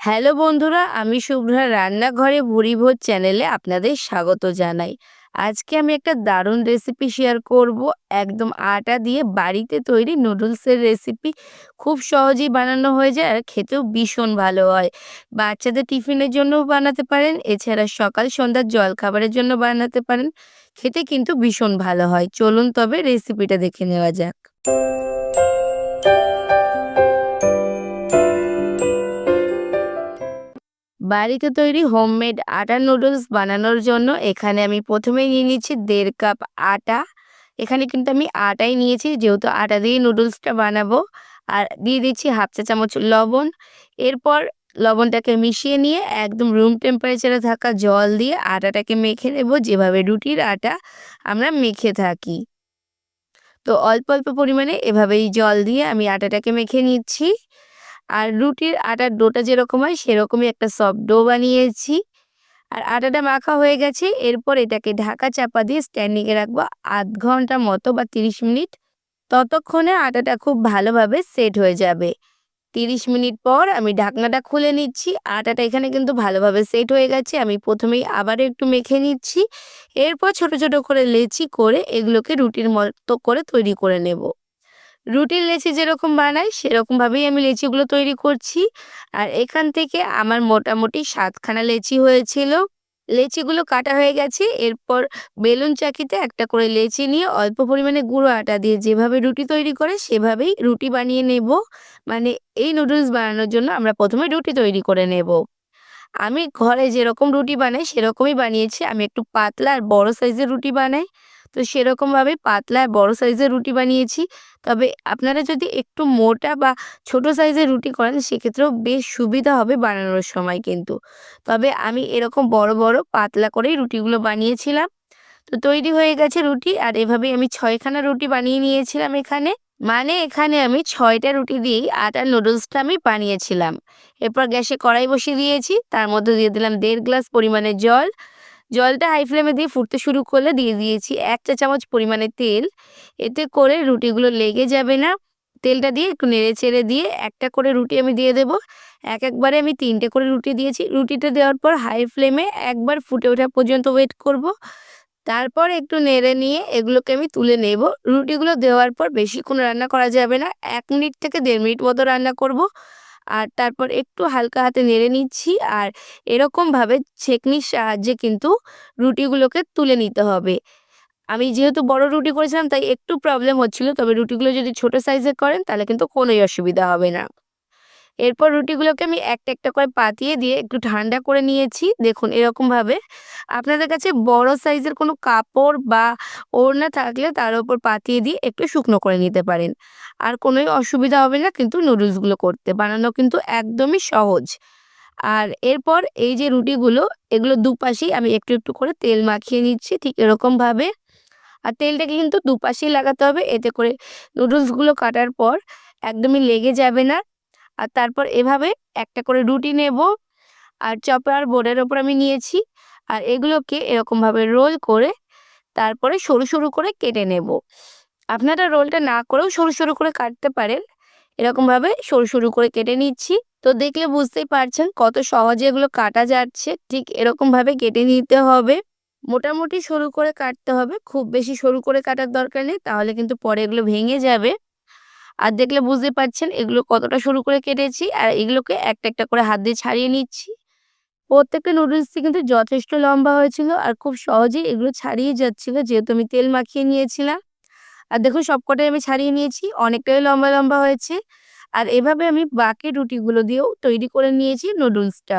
Hello বন্ধুরা, আমি শুভ্রা রান্নাঘরে ভুরিভোজ চ্যানেলে আপনাদের স্বাগত জানাই। আজকে আমি একটা দারুণ রেসিপি শেয়ার করব। একদম আটা দিয়ে বাড়িতে তৈরি নুডলসের রেসিপি। খুব সহজেই বানানো হয়ে যায় আর খেতেও ভীষণ ভালো হয়। বাচ্চাদের টিফিনের জন্যও বানাতে পারেন, এছাড়া সকাল সন্ধ্যার জলখাবারের জন্য বানাতে পারেন। খেতে কিন্তু ভীষণ ভালো হয়। চলুন তবে রেসিপিটা দেখে নেওয়া যাক। বাড়িতে তৈরি হোমমেড আটা নুডলস বানানোর জন্য এখানে আমি প্রথমে নিয়ে নিচ্ছি দেড় কাপ আটা। এখানে কিন্তু আমি আটাই নিয়েছি, যেহেতু আটা দিয়ে নুডলসটা বানাবো। আর দিয়ে দিচ্ছি হাফ চা চামচ লবণ। এরপর লবণটাকে মিশিয়ে নিয়ে একদম রুম টেম্পারেচারে থাকা জল দিয়ে আটাটাকে মেখে নেব, যেভাবে রুটির আটা আমরা মেখে থাকি। তো অল্প অল্প পরিমাণে এভাবেই জল দিয়ে আমি আটাটাকে মেখে নিচ্ছি। আর রুটির আটার ডোটা যেরকম হয় সেরকমই একটা সফট ডো বানিয়েছি। আর আটাটা মাখা হয়ে গেছে, এরপর এটাকে ঢাকা চাপা দিয়ে স্ট্যান্ডিংয়ে রাখব আধ ঘণ্টা মতো বা তিরিশ মিনিট। ততক্ষণে আটাটা খুব ভালোভাবে সেট হয়ে যাবে। তিরিশ মিনিট পর আমি ঢাকনাটা খুলে নিচ্ছি, আটাটা এখানে কিন্তু ভালোভাবে সেট হয়ে গেছে, আমি প্রথমেই আবার একটু মেখে নিচ্ছি। এরপর ছোট ছোট করে লেচি করে এগুলোকে রুটির মতো করে তৈরি করে নেব। রুটির লেচি যেরকম বানাই, সেরকমভাবেই আমি লেচিগুলো তৈরি করছি। আর এখান থেকে আমার মোটামুটি সাতখানা লেচি হয়েছিল। লেচিগুলো কাটা হয়ে গেছে, এরপর বেলুন চাকিতে একটা করে লেচি নিয়ে অল্প পরিমাণে গুঁড়ো আটা দিয়ে যেভাবে রুটি তৈরি করে, সেভাবেই রুটি বানিয়ে নেব। মানে এই নুডলস বানানোর জন্য আমরা প্রথমে রুটি তৈরি করে নেব। আমি ঘরে যেরকম রুটি বানাই, সেরকমই বানিয়েছি। আমি একটু পাতলা আর বড় সাইজের রুটি বানাই। তো সেরকমভাবে পাতলা আর বড় সাইজের রুটি বানিয়েছি। তবে আপনারা যদি একটু মোটা বা ছোট সাইজের রুটি করেন, সেক্ষেত্রেও বেশ সুবিধা হবে বানানোর সময় কিন্তু। তবে আমি এরকম বড় বড়, পাতলা করেই রুটিগুলো বানিয়েছিলাম। তো তৈরি হয়ে গেছে রুটি, আর এভাবেই আমি ছয়খানা রুটি বানিয়ে নিয়েছিলাম এখানে। মানে এখানে আমি ছয়টা রুটি দিয়েই আটার নুডলসটা আমি বানিয়েছিলাম। এরপর গ্যাসে কড়াই বসিয়ে দিয়েছি, তার মধ্যে দিয়ে দিলাম দেড় গ্লাস পরিমাণে জল জলটা হাই ফ্লেমে দিয়ে ফুটতে শুরু করলে দিয়ে দিয়েছি এক চা চামচ পরিমাণে তেল। এতে করে রুটিগুলো লেগে যাবে না। তেলটা দিয়ে একটু নেড়ে চেড়ে দিয়ে একটা করে রুটি আমি দিয়ে দেব। এক একবারে আমি তিনটে করে রুটি দিয়েছি। রুটিটা দেওয়ার পর হাই ফ্লেমে একবার ফুটে ওঠা পর্যন্ত ওয়েট করব। তারপর একটু নেড়ে নিয়ে এগুলোকে আমি তুলে নেব। রুটিগুলো দেওয়ার পর বেশিক্ষণ রান্না করা যাবে না। এক মিনিট থেকে দেড় মিনিট মতো রান্না করব। আর তারপর একটু হালকা হাতে নেড়ে নিচ্ছি। আর এরকমভাবে ছেকনির সাহায্যে কিন্তু রুটিগুলোকে তুলে নিতে হবে। আমি যেহেতু বড় রুটি করেছিলাম, তাই একটু প্রবলেম হচ্ছিল। তবে রুটিগুলো যদি ছোট সাইজের করেন, তাহলে কিন্তু কোনোই অসুবিধা হবে না। এরপর রুটিগুলোকে আমি একটা একটা করে পাতিয়ে দিয়ে একটু ঠান্ডা করে নিয়েছি। দেখুন, এরকমভাবে। আপনাদের কাছে বড় সাইজের কোনো কাপড় বা ওড়না থাকলে তার উপর পাতিয়ে দিয়ে একটু শুকনো করে নিতে পারেন। আর কোনোই অসুবিধা হবে না, কিন্তু নুডলসগুলো করতে। বানানো কিন্তু একদমই সহজ। আর এরপর এই যে রুটিগুলো, এগুলো দুপাশেই আমি একটু একটু করে তেল মাখিয়ে নিচ্ছি ঠিক এরকমভাবে। আর তেলটাকে কিন্তু দুপাশেই লাগাতে হবে। এতে করে নুডলসগুলো কাটার পর একদমই লেগে যাবে না। আর তারপর এভাবে একটা করে রুটি নেব আর চপার বোর্ডের ওপর আমি নিয়েছি। আর এগুলোকে এরকমভাবে রোল করে তারপরে সরু সরু করে কেটে নেব। আপনারা রোলটা না করেও সরু সরু করে কাটতে পারেন। এরকমভাবে সরু সরু করে কেটে নিচ্ছি। তো দেখলে বুঝতেই পারছেন কত সহজে এগুলো কাটা যাচ্ছে। ঠিক এরকমভাবে কেটে নিতে হবে। মোটামুটি সরু করে কাটতে হবে। খুব বেশি সরু করে কাটার দরকার নেই। তাহলে কিন্তু পরে এগুলো ভেঙে যাবে। আর দেখলে বুঝতে পারছেন এগুলো কতটা সরু করে কেটেছি আর এগুলোকে একটা একটা করে হাত দিয়ে ছাড়িয়ে নিচ্ছি। প্রত্যেকটা নুডলসই কিন্তু যথেষ্ট লম্বা হয়েছিল আর খুব সহজেই এগুলো ছাড়িয়ে যাচ্ছিল যেহেতু আমি তেল মাখিয়ে নিয়েছিলাম। আর দেখুন সবকটাই আমি ছাড়িয়ে নিয়েছি, অনেকটাই লম্বা লম্বা হয়েছে। আর এভাবে আমি বাকি রুটিগুলো দিয়েও তৈরি করে নিয়েছি নুডলসটা।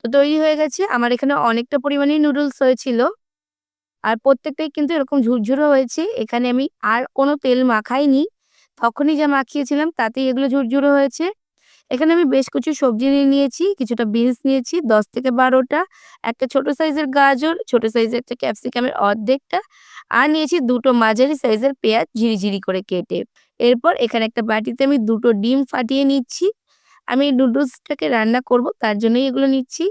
তো তৈরি হয়ে গেছে, আমার এখানে অনেকটা পরিমাণে নুডলস হয়েছিল। আর প্রত্যেকটাই কিন্তু এরকম ঝুরঝুরো হয়েছে, এখানে আমি আর কোনো তেল মাখাইনি। তখনই যা মাখিয়েছিলাম তাতেই এগুলো ঝুরঝুরো হয়েছে। এখানে আমি বেশ কিছু সবজি নিয়ে নিয়েছি, কিছুটা বিনস নিয়েছি, দশ থেকে বারোটা, একটা ছোট সাইজের গাজর, ছোট সাইজের একটা ক্যাপসিকামের অর্ধেকটা, আর নিয়েছি দুটো মাঝারি সাইজের পেঁয়াজ ঝিরিঝিরি করে কেটে। এরপর এখানে একটা বাটিতে আমি দুটো ডিম ফাটিয়ে নিচ্ছি। আমি নুডলসটাকে রান্না করব, তার জন্যই এগুলো নিচ্ছি।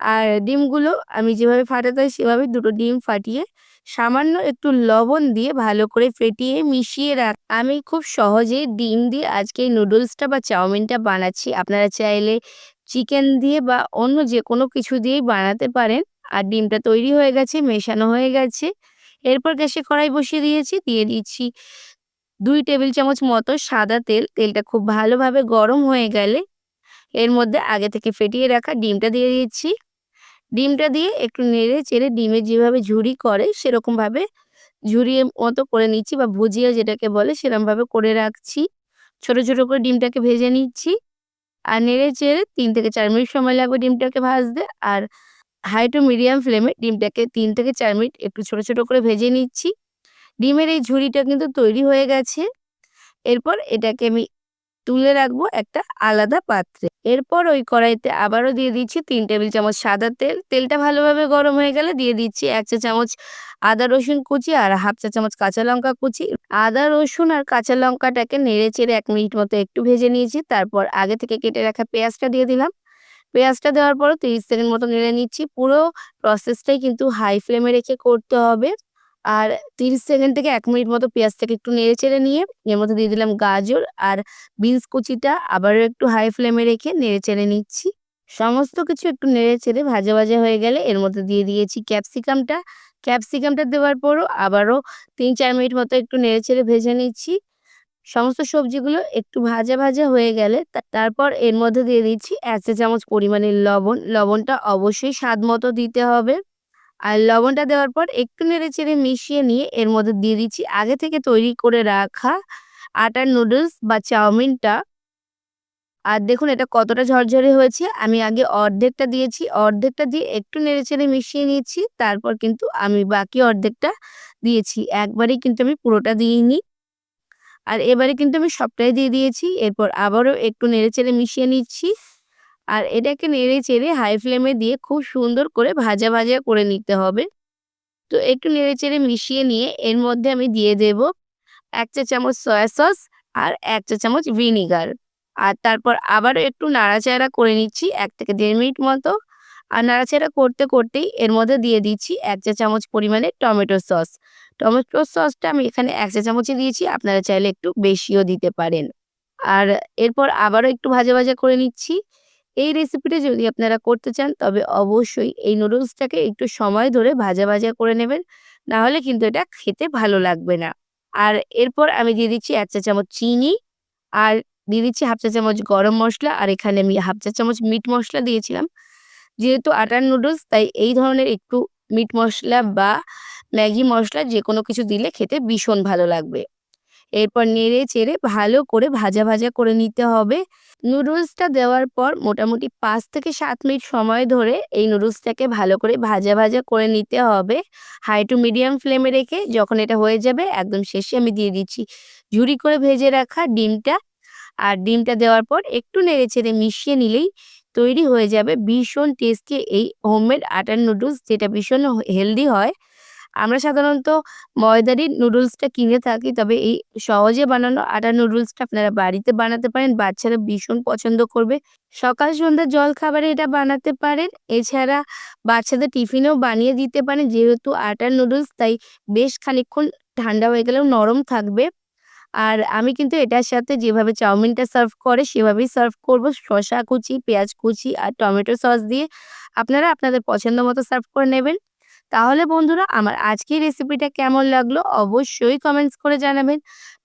আর ডিমগুলো আমি যেভাবে ফাটাতে হয় সেভাবে দুটো ডিম ফাটিয়ে সামান্য একটু লবণ দিয়ে ভালো করে ফেটিয়ে মিশিয়ে রাখ। আমি খুব সহজেই ডিম দিয়ে আজকে নুডলসটা বা চাউমিনটা বানাচ্ছি। আপনারা চাইলে চিকেন দিয়ে বা অন্য যে কোনো কিছু দিয়েই বানাতে পারেন। আর ডিমটা তৈরি হয়ে গেছে, মেশানো হয়ে গেছে। এরপর গ্যাসে কড়াই বসিয়ে দিয়েছি, দিয়ে দিচ্ছি দুই টেবিল চামচ মতো সাদা তেল। তেলটা খুব ভালোভাবে গরম হয়ে গেলে এর মধ্যে আগে থেকে ফেটিয়ে রাখা ডিমটা দিয়ে দিচ্ছি। ডিমটা দিয়ে একটু নেড়ে চেড়ে ডিমের যেভাবে ঝুরি করে সেরকমভাবে ঝুরিয়ে মতো করে নিচ্ছি বা ভুজিয়া যেটাকে বলে সেরকমভাবে করে রাখছি। ছোট ছোট করে ডিমটাকে ভেজে নিচ্ছি। আর নেড়ে চেড়ে তিন থেকে চার মিনিট সময় লাগবে ডিমটাকে ভাজতে। আর হাই টু মিডিয়াম ফ্লেমে ডিমটাকে তিন থেকে চার মিনিট একটু ছোট ছোট করে ভেজে নিচ্ছি। ডিমের এই ঝুড়িটা কিন্তু তৈরি হয়ে গেছে। এরপর এটাকে আমি তুলে রাখব একটা আলাদা পাত্রে। এরপর ওই কড়াইতে আবারও দিয়ে দিচ্ছি তিন টেবিল চামচ সাদা তেল। তেলটা ভালোভাবে গরম হয়ে গেলে দিয়ে দিচ্ছি এক চা চামচ আদা, রসুন কুচি আর হাফ চা চামচ কাঁচা লঙ্কা কুচি। আদা, রসুন আর কাঁচা লঙ্কাটাকে নেড়ে চেড়ে এক মিনিট মতো একটু ভেজে নিয়েছি। তারপর আগে থেকে কেটে রাখা পেঁয়াজটা দিয়ে দিলাম। পেঁয়াজটা দেওয়ার পরও তিরিশ সেকেন্ড মতো নেড়ে নিচ্ছি। পুরো প্রসেসটাই কিন্তু হাই ফ্লেমে রেখে করতে হবে। আর তিরিশ সেকেন্ড থেকে এক মিনিট মতো পেঁয়াজটাকে একটু নেড়ে চেড়ে নিয়ে এর মধ্যে দিয়ে দিলাম গাজর আর বিনস কুচিটা আবারও একটু হাই ফ্লেমে রেখে নেড়ে চেড়ে নিচ্ছি। সমস্ত কিছু একটু নেড়ে চেড়ে ভাজা ভাজা হয়ে গেলে এর মধ্যে দিয়ে দিয়েছি ক্যাপসিকামটা ক্যাপসিকামটা দেওয়ার পরও আবারও তিন চার মিনিট মতো একটু নেড়ে চেড়ে ভেজে নিচ্ছি। সমস্ত সবজিগুলো একটু ভাজা ভাজা হয়ে গেলে তারপর এর মধ্যে দিয়ে দিচ্ছি এক চামচ পরিমাণের লবণ। লবণটা অবশ্যই স্বাদ মতো দিতে হবে। আর লবণটা দেওয়ার পর একটু নেড়ে চেড়ে মিশিয়ে নিয়ে এর মধ্যে দিয়ে দিচ্ছি। আগে থেকে তৈরি করে রাখা আটার নুডলস বা চাউমিনটা। আর দেখুন এটা কতটা ঝরঝরে হয়েছে। আমি আগে অর্ধেকটা দিয়েছি। অর্ধেকটা দিয়ে একটু নেড়ে চেড়ে মিশিয়ে নিয়েছি। তারপর কিন্তু আমি বাকি অর্ধেকটা দিয়েছি। একবারেই কিন্তু আমি পুরোটা দিইনি। আর এবারে কিন্তু আমি সবটাই দিয়ে দিয়েছি। এরপর আবারও একটু নেড়ে চেড়ে মিশিয়ে নিচ্ছি। আর এটাকে নেড়ে চেড়ে হাই ফ্লেমে দিয়ে খুব সুন্দর করে ভাজা ভাজা করে নিতে হবে। তো একটু নেড়ে চেড়ে মিশিয়ে নিয়ে এর মধ্যে আমি দিয়ে দেব এক চা চামচ সয়া সস আর এক চা চামচ ভিনিগার আর তারপর আবারও একটু নাড়াচাড়া করে নিচ্ছি এক থেকে দেড় মিনিট মতো। আর নাড়াচাড়া করতে করতেই এর মধ্যে দিয়ে দিচ্ছি এক চা চামচ পরিমাণে টমেটো সস টমেটো সসটা আমি এখানে এক চা চামচে দিয়েছি, আপনারা চাইলে একটু বেশিও দিতে পারেন। আর এরপর আবারও একটু ভাজা ভাজা করে নিচ্ছি। এই রেসিপিটা যদি আপনারা করতে চান, তবে অবশ্যই এই নুডলসটাকে একটু সময় ধরে ভাজা ভাজা করে নেবেন। না হলে কিন্তু এটা খেতে ভালো লাগবে না। আর এরপর আমি দিয়ে দিচ্ছি এক চা চামচ চিনি, আর দিয়ে দিচ্ছি হাফ চা চামচ গরম মশলা, আর এখানে আমি হাফ চা চামচ মিট মশলা দিয়েছিলাম। যেহেতু আটার নুডলস তাই এই ধরনের একটু মিট মশলা বা ম্যাগি মশলা যে কোনো কিছু দিলে খেতে ভীষণ ভালো লাগবে। এরপর নেড়ে চেড়ে ভালো করে ভাজা ভাজা করে নিতে হবে। নুডলসটা দেওয়ার পর মোটামুটি পাঁচ থেকে সাত মিনিট সময় ধরে এই নুডলসটাকে ভালো করে ভাজা ভাজা করে নিতে হবে। হাই টু মিডিয়াম ফ্লেমে রেখে যখন এটা হয়ে যাবে একদম শেষে আমি দিয়ে দিচ্ছি। ঝুরি করে ভেজে রাখা ডিমটা আর ডিমটা দেওয়ার পর একটু নেড়ে চেড়ে মিশিয়ে নিলেই তৈরি হয়ে যাবে ভীষণ টেস্টি এই হোমমেড আটার নুডলস যেটা ভীষণ হেলদি হয়। আমরা সাধারণত ময়দারি নুডলসটা কিনে থাকি, তবে এই সহজে বানানো আটার নুডলসটা আপনারা বাড়িতে বানাতে পারেন, বাচ্চারা ভীষণ পছন্দ করবে। সকাল, সন্ধ্যা জল খাবারে এটা বানাতে পারেন, এছাড়া বাচ্চাদের টিফিনেও বানিয়ে দিতে পারেন, যেহেতু আটার নুডলস, তাই বেশ খানিক্ষণ ঠান্ডা হয়ে গেলেও নরম থাকবে। আর আমি কিন্তু এটার সাথে যেভাবে চাউমিনটা সার্ভ করে, সেভাবেই সার্ভ করব। শসা কুচি, পেঁয়াজ কুচি আর টমেটো সস দিয়ে আপনারা আপনাদের পছন্দ মতো সার্ভ করে নেবেন। তাহলে বন্ধুরা, আমার আজকের রেসিপিটা কেমন লাগল অবশ্যই কমেন্টস করে জানাবেন।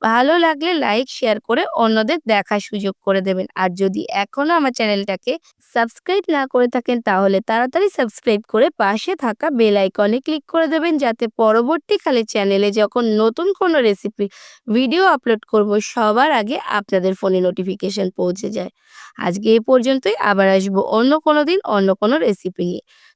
ভালো লাগলে লাইক শেয়ার করে অন্যদের দেখার সুযোগ করে দেবেন। আর যদি এখনও আমার চ্যানেলটাকে সাবস্ক্রাইব না করে থাকেন, তাহলে তাড়াতাড়ি সাবস্ক্রাইব করে পাশে থাকা বেল আইকনে ক্লিক করে দেবেন, যাতে পরবর্তীকালে চ্যানেলে যখন নতুন কোনো রেসিপি ভিডিও আপলোড করব, সবার আগে আপনাদের ফোনে নোটিফিকেশন পৌঁছে যায়। আজকে এ পর্যন্তই, আবার আসব অন্য কোনো দিন অন্য কোনো রেসিপি নিয়ে।